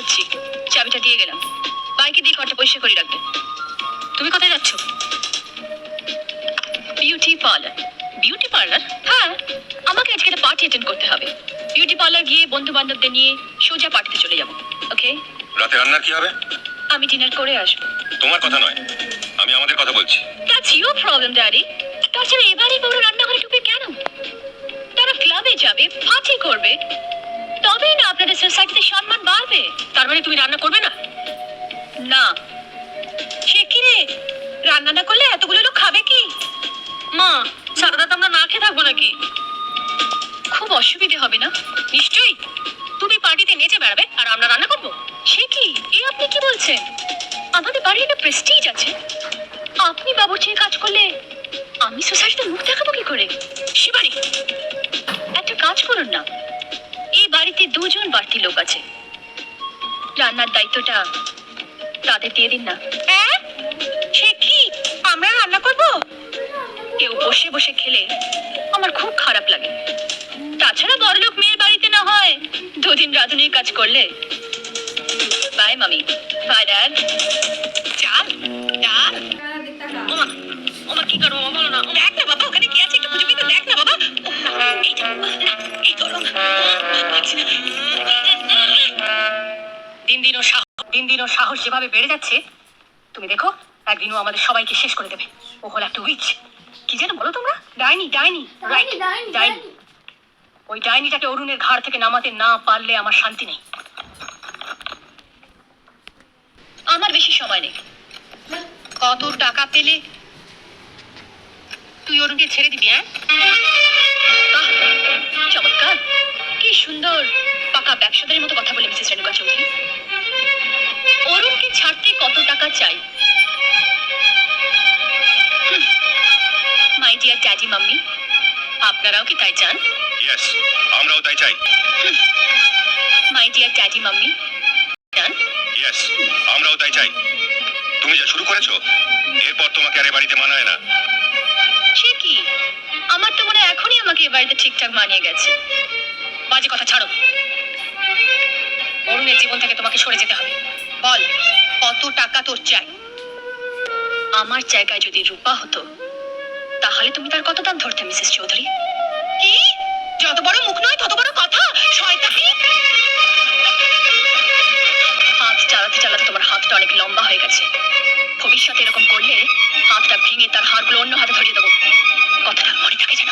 দিয়ে গেলাম। বাইকে দিয়ে ঘরটা পরিষ্কার করে রাখবে। তুমি কোথায় যাচ্ছ? বিউটি পার্লার বিউটি পার্লার হ্যাঁ আমাকে আজকে একটা পার্টি অ্যাটেন্ড করতে হবে। বিউটি পার্লার গিয়ে বন্ধু বান্ধবদের নিয়ে সোজা পার্টিতে চলে যাব। ওকে রাতে রান্না কি হবে? আমি ডিনার করে আসব। তোমার কথা নয়। আমি আমাদের কথা বলছি। দ্যাটস ইউর প্রবলেম ড্যাডি তাছাড়া এবারে বড় রান্নাঘরে ঢুকে কেন? তারা ক্লাবে যাবে পার্টি করবে। তবেই না আপনাদের সোসাইটিতে তার মানে তুমি রান্না করবে না? না। সে কি রে? রান্না না করলে এতগুলো লোক খাবে কি? মা সারা রাত আমরা না খেয়ে থাকব নাকি? খুব অসুবিধে হবে না? নিশ্চয়ই। তুমি পার্টিতে নেচে বেড়াবে আর আমরা রান্না করব। সে কি? এ আপনি কি বলছেন? আমাদের বাড়ির একটা প্রেস্টিজ আছে। আপনি বাবুর্চির কাজ করলে আমি সোসাইটিতে মুখ দেখাবো কি করে? শিবানী একটা কাজ করুন না। এই বাড়িতে দুজন বাড়তি লোক আছে। রান্নার দায়িত্বটা তাদের দিয়ে দিন না। সে কি? আমরা রান্না করব? কেউ বসে বসে খেলে আমার খুব খারাপ লাগে। তাছাড়া বড়লোক মেয়ের বাড়িতে না হয় দুদিন রাঁধুনির কাজ করলে। বাই মামি বাই ড্যাড। চাল ডাল ওমা ওমা কি করব? বলো না না বাবা দিন সাহস যেভাবে বেড়ে যাচ্ছে তুমি দেখো একদিন ও আমাদের সবাইকে শেষ করে দেবে। ও হলো একটা উইচ কি যেন বলো তোমরা? ডাইনি ডাইনি রাইট ডাইনি। ওই ডাইনিটাকে অরুণের ঘাড় থেকে নামাতে না পারলে আমার শান্তি নেই। আমার বেশি সময় নেই। কত টাকা পেলে তুই অরুণকে ছেড়ে দিবি হ্যাঁ? চমৎকার। কি সুন্দর। পাকা ব্যবসাদারের মতো কথা বলে মিসেস রেণুকা চৌধুরী। কত টাকা চাই? মাই ডিয়ার ড্যাডি মাম্মি আপনারাও কি তাই চান? ইয়েস আমরাও তাই চাই। মাই ডিয়ার ড্যাডি মাম্মি চান? ইয়েস আমরাও তাই চাই। তুমি যা শুরু করেছ এরপর তোমাকে আর এ বাড়িতে মানায় না। সে কি? আমার তো মনে হয় এখনই আমাকে এ বাড়িতে ঠিকঠাক মানিয়ে গেছে। বাজে কথা ছাড়ো। অরুণের জীবন থেকে তোমাকে সরে যেতে হবে। বল। কত টাকা তোর চাই? আমার জায়গায় যদি রূপা হতো, তাহলে তুমি তার কত দাম ধরতে, মিসেস চৌধুরী? কি? যত বড় মুখ নয়, তত বড় কথা? শয়তানি? হাত চালাতে চালাতে তোমার হাতটা অনেক লম্বা হয়ে গেছে। ভবিষ্যতে এরকম করলে হাতটা ভেঙে তার হাড়গুলো অন্য হাতে ধরিয়ে দেবো। কথাটা মনে থাকে যেন।